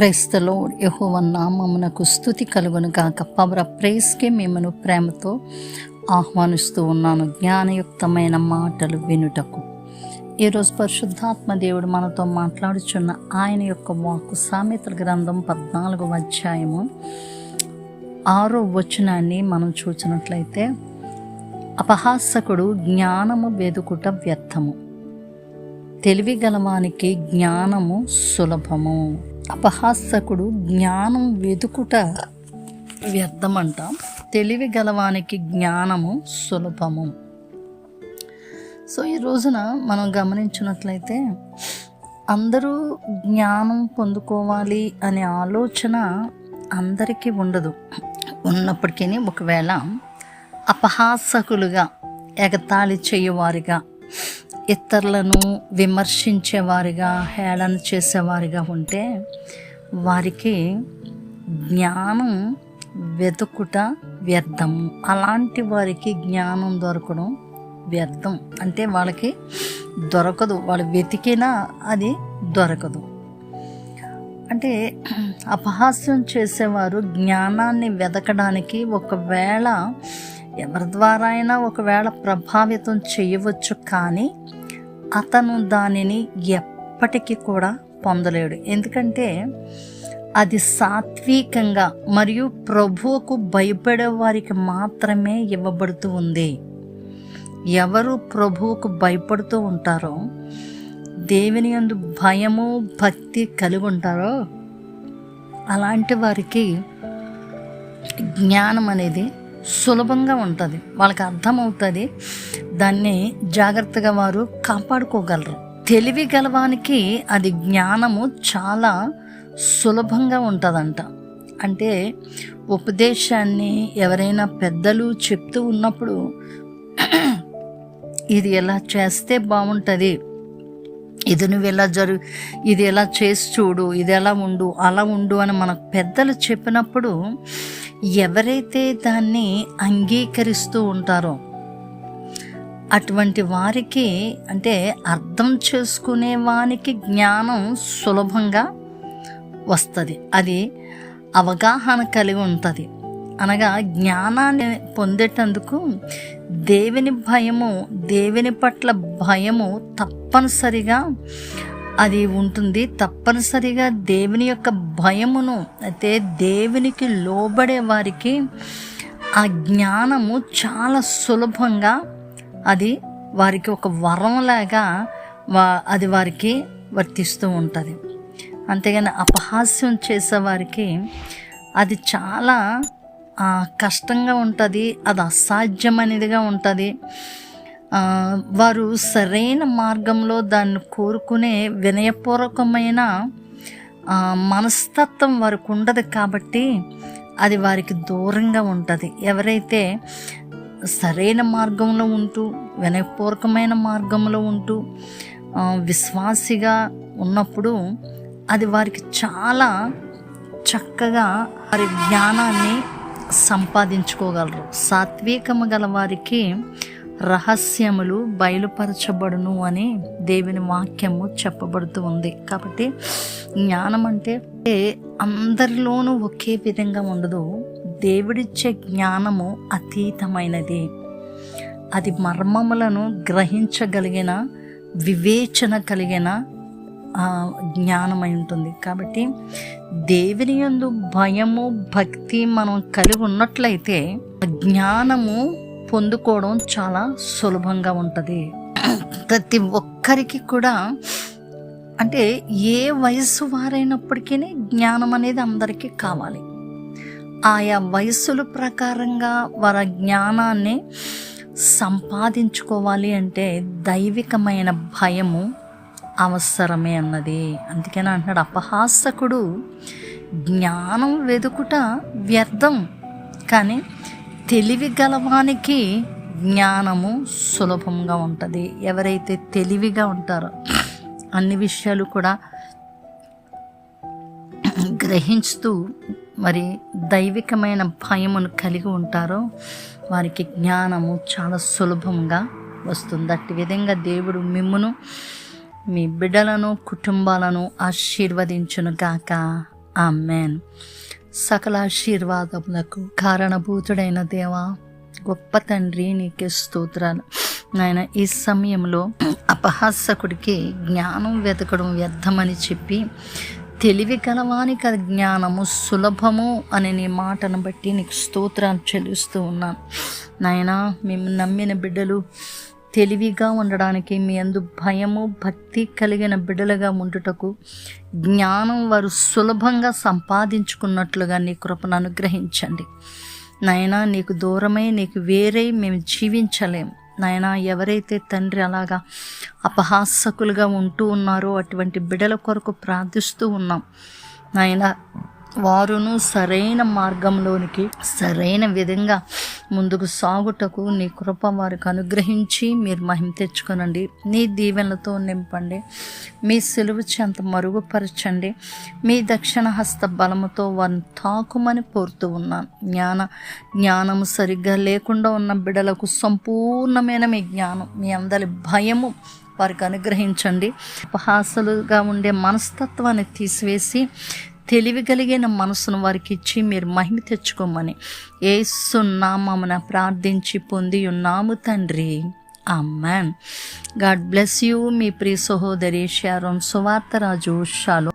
క్రైస్తలో యహోవన్ నామమునకు స్థుతి కలుగును గాక. పవర ప్రేస్కే మిమ్మను ప్రేమతో ఆహ్వానిస్తూ ఉన్నాను. జ్ఞానయుక్తమైన మాటలు వినుటకు. ఈరోజు పరిశుద్ధాత్మ దేవుడు మనతో మాట్లాడుచున్న ఆయన యొక్క వాక్కు సామెతల గ్రంథం పద్నాలుగు అధ్యాయము ఆరో వచనాన్ని మనం చూసినట్లయితే అపహాసకుడు జ్ఞానము వెదుకుట వ్యర్థము. తెలివి గలవానికి జ్ఞానము సులభము. అపహాసకుడు జ్ఞానం వెతుకుట వ్యర్థమంట. తెలివి గలవానికి జ్ఞానము సులభము. సో ఈ రోజున మనం గమనించినట్లయితే అందరూ జ్ఞానం పొందుకోవాలి అనే ఆలోచన అందరికీ ఉండదు. ఉన్నప్పటికీ ఒకవేళ అపహాసకులుగా ఎగతాళి చేయవారిగా ఇతరులను విమర్శించేవారిగా హేళన చేసేవారిగా ఉంటే వారికి జ్ఞానం వెతుకుట వ్యర్థము అలాంటి వారికి జ్ఞానం దొరకడం వ్యర్థం. అంటే వాళ్ళకి దొరకదు. వాళ్ళు వెతికినా అది దొరకదు. అంటే అపహాస్యం చేసేవారు జ్ఞానాన్ని వెతకడానికి ఒకవేళ ఎవరి ద్వారా అయినా ఒకవేళ ప్రభావితం చేయవచ్చు కానీ అతను దానిని ఎప్పటికీ కూడా పొందలేడు. ఎందుకంటే అది సాత్వికంగా మరియు ప్రభువుకు భయపడే వారికి మాత్రమే ఇవ్వబడుతూ ఉంది. ఎవరు ప్రభువుకు భయపడుతూ ఉంటారో దేవుని యందు భయము భక్తి కలిగి ఉంటారో అలాంటి వారికి జ్ఞానం అనేది సులభంగా ఉంటుంది. వాళ్ళకి అర్థమవుతుంది. దాన్ని జాగ్రత్తగా వారు కాపాడుకోగలరు. తెలివి గలవానికి అది జ్ఞానము చాలా సులభంగా ఉంటుందంట. అంటే ఉపదేశాన్ని ఎవరైనా పెద్దలు చెప్తూ ఉన్నప్పుడు ఇది ఎలా చేస్తే బాగుంటుంది? ఇది నువ్వు ఎలా జరు ఇది ఎలా చేసి చూడు ఇది ఎలా ఉండు అలా ఉండు అని మన పెద్దలు చెప్పినప్పుడు ఎవరైతే దాన్ని అంగీకరిస్తూ ఉంటారో అటువంటి వారికి అంటే అర్థం చేసుకునే వానికి జ్ఞానం సులభంగా వస్తుంది. అది అవగాహన కలిగి ఉంటుంది. అనగా జ్ఞానాన్ని పొందేటందుకు దేవుని భయము దేవుని పట్ల భయము తప్పనిసరిగా అది ఉంటుంది. తప్పనిసరిగా దేవుని యొక్క భయమును అయితే దేవునికి లోబడే వారికి ఆ జ్ఞానము చాలా సులభంగా అది వారికి ఒక వరంలాగా వా అది వారికి వర్తిస్తూ ఉంటుంది. అంతేగాని అపహాస్యం చేసేవారికి అది చాలా కష్టంగా ఉంటుంది అది అసాధ్యమైనదిగా ఉంటుంది. వారు సరైన మార్గంలో దాన్ని కోరుకునే వినయపూర్వకమైన మనస్తత్వం వారికి ఉండదు కాబట్టి అది వారికి దూరంగా ఉంటుంది. ఎవరైతే సరైన మార్గంలో ఉంటూ వినయపూర్వకమైన మార్గంలో ఉంటూ విశ్వాసిగా ఉన్నప్పుడు అది వారికి చాలా చక్కగా వారి జ్ఞానాన్ని సంపాదించుకోగలరు. సాత్వికము గల వారికి రహస్యములు బయలుపరచబడును అని దేవుని వాక్యము చెప్పబడుతూ ఉంది. కాబట్టి జ్ఞానం అంటే అందరిలోనూ ఒకే విధంగా ఉండదు. దేవుడిచ్చే జ్ఞానము అతీతమైనది. అది మర్మములను గ్రహించగలిగిన వివేచన కలిగిన జ్ఞానమై ఉంటుంది. కాబట్టి దేవుని యందు భయము భక్తి మనం కలిగి ఉన్నట్లయితే జ్ఞానము పొందుకోవడం చాలా సులభంగా ఉంటుంది. ప్రతి ఒక్కరికి కూడా అంటే ఏ వయసు వారైనప్పటికీ జ్ఞానం అనేది అందరికీ కావాలి. ఆయా వయస్సుల ప్రకారంగా వారి జ్ఞానాన్ని సంపాదించుకోవాలి అంటే దైవికమైన భయము అవసరమే అన్నది. అందుకని అంటున్నాడు అపహాసకుడు. జ్ఞానం వెదుకుట వ్యర్థం. కానీ తెలివి గలవానికి జ్ఞానము సులభంగా ఉంటుంది. ఎవరైతే తెలివిగా ఉంటారో అన్ని విషయాలు కూడా గ్రహించుతూ మరి దైవికమైన భయమును కలిగి ఉంటారో వారికి జ్ఞానము చాలా సులభంగా వస్తుంది. అట్టి విధంగా దేవుడు మిమ్మును మీ బిడ్డలను కుటుంబాలను ఆశీర్వదించును గాక. ఆమెన్. సకల ఆశీర్వాదములకు కారణభూతుడైన దేవా గొప్ప తండ్రి నీకే స్తోత్రాలు. నాయన ఈ సమయంలో అపహాసకుడికి జ్ఞానం వెతకడం వ్యర్థమని చెప్పి తెలివి గలవానికి జ్ఞానము సులభము అనే నీ మాటను బట్టి నీకు స్తోత్రాలు చెల్లిస్తూ ఉన్నాను. నాయనా మేము నమ్మిన బిడ్డలు తెలివిగా ఉండడానికి మీ అందు భయము భక్తి కలిగిన బిడ్డలుగా ఉండుటకు జ్ఞానం వారు సులభంగా సంపాదించుకున్నట్లుగా నీ కృపను అనుగ్రహించండి. నాయనా నీకు దూరమై నీకు వేరే మేము జీవించలేము. నాయన ఎవరైతే తండ్రి అలాగా అపహాసకులుగా ఉంటూ ఉన్నారో అటువంటి బిడల కొరకు ప్రార్థిస్తూ ఉన్నాం. నాయన వారును సరైన మార్గంలోనికి సరైన విధంగా ముందుకు సాగుటకు నీ కృప వారికి అనుగ్రహించి మీరు మహిమ తెచ్చుకొనండి. నీ దీవెనలతో నింపండి. మీ సెలువు చెంత మరుగుపరచండి. మీ దక్షిణ హస్త బలముతో వారిని తాకుమని కోరుతూ ఉన్నాను. జ్ఞాన జ్ఞానము సరిగ్గా లేకుండా ఉన్న బిడలకు సంపూర్ణమైన మీ జ్ఞానం మీ అందరి భయము వారికి అనుగ్రహించండి. ఉపహాసలుగా ఉండే మనస్తత్వాన్ని తీసివేసి తెలివి కలిగిన మనసును వారికి ఇచ్చి మీరు మహిమ తెచ్చుకోమని ఏసున్నామన ప్రార్థించి పొంది ఉన్నాము తండ్రి. అమ్మాన్ గాడ్ బ్లెస్ యూ మీ ప్రియ సహోదరి శారోన్ సువార్తరాజు షాలో